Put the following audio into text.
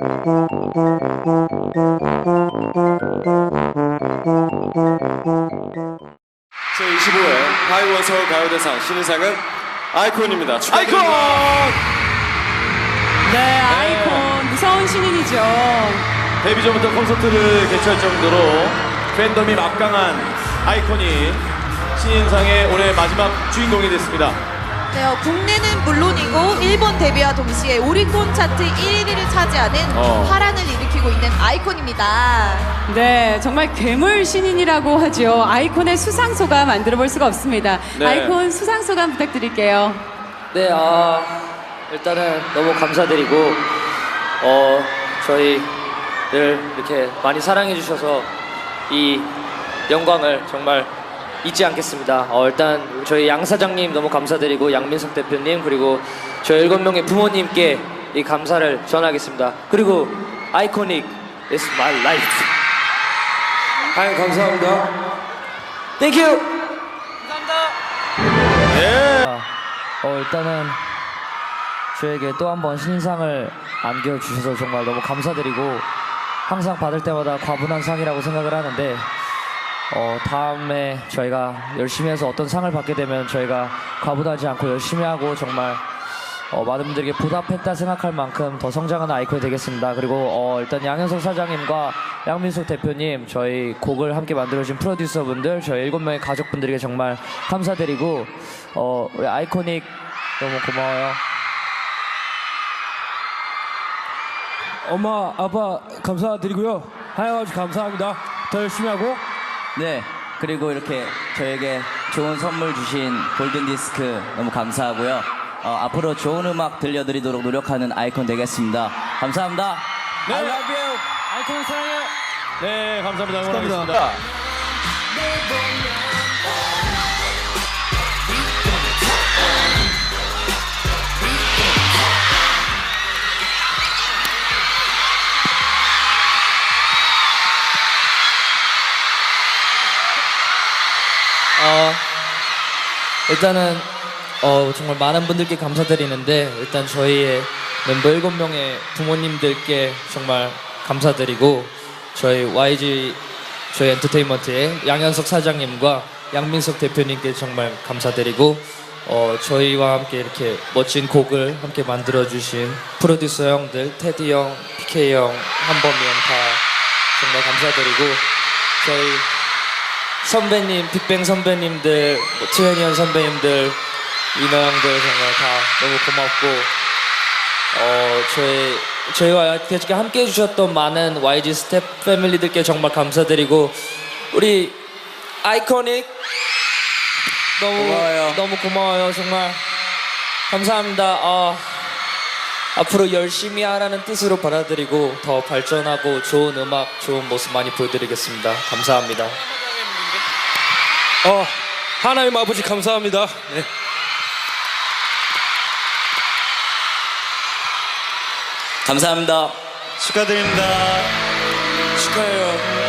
제25회 하이원 서울 가요대상 신인상은 아이콘입니다. 아이콘! 네, 아이콘 무서운 신인이죠. 데뷔 전부터 콘서트를 개최할 정도로 팬덤이 막강한 아이콘이 신인상의 올해 마지막 주인공이 됐습니다. 네, 어, 국내는 물론이고 일본 데뷔와 동시에 오리콘 차트 1위를 차지하는 어. 화란을 일으키고 있는 아이콘입니다. 네, 정말 괴물 신인이라고 하죠. 아이콘의 수상 소감 만들어 볼 수가 없습니다. 네. 아이콘 수상 소감 부탁드릴게요. 네, 아, 일단은 너무 감사드리고, 어, 저희를 이렇게 많이 사랑해 주셔서 이 영광을 정말 잊지 않겠습니다. 어, 일단 저희 양 사장님 너무 감사드리고, 양민석 대표님, 그리고 저희 일곱 명의 부모님께 이 감사를 전하겠습니다. 그리고 아이코닉 is my life. 아유, 감사합니다. Thank you! 어, 일단은 저에게 또 한 번 신상을 안겨주셔서 정말 너무 감사드리고 항상 받을 때마다 과분한 상이라고 생각을 하는데 어, 다음에 저희가 열심히 해서 어떤 상을 받게 되면 저희가 과분하지 않고 열심히 하고 정말 어, 많은 분들에게 보답했다 생각할 만큼 더 성장하는 아이콘이 되겠습니다. 그리고 어, 일단 양현석 사장님과 양민숙 대표님 저희 곡을 함께 만들어주신 프로듀서분들 저희 일곱 명의 가족분들에게 정말 감사드리고 어, 우리 아이코닉 너무 고마워요. 엄마, 아빠 감사드리고요. 하여가지고 감사합니다. 더 열심히 하고 네. 그리고 이렇게 저에게 좋은 선물 주신 골든 디스크 너무 감사하고요. 어, 앞으로 좋은 음악 들려드리도록 노력하는 아이콘 되겠습니다. 감사합니다. I love you. 아이콘 사랑해요. 네, 감사합니다. 응원하겠습니다. 일단은 어, 정말 많은 분들께 감사드리는데 일단 저희의 멤버 7명의 부모님들께 정말 감사드리고 저희 YG 저희 엔터테인먼트의 양현석 사장님과 양민석 대표님께 정말 감사드리고 어, 저희와 함께 이렇게 멋진 곡을 함께 만들어주신 프로듀서 형들 테디 형, PK 형, 한범이 형 다 정말 감사드리고 저희 선배님, 빅뱅 선배님들, 뭐 트웬티원 선배님들, 이너 형들 정말 다 너무 고맙고, 어, 저희, 저희와 이렇게 함께 해주셨던 많은 YG 스텝 패밀리들께 정말 감사드리고, 우리 아이코닉 너무, 고마워요. 너무 고마워요. 정말 감사합니다. 어, 앞으로 열심히 하라는 뜻으로 받아들이고, 더 발전하고 좋은 음악, 좋은 모습 많이 보여드리겠습니다. 감사합니다. 어, 하나님 아버지 감사합니다. 네. 감사합니다. 축하드립니다. 축하해요.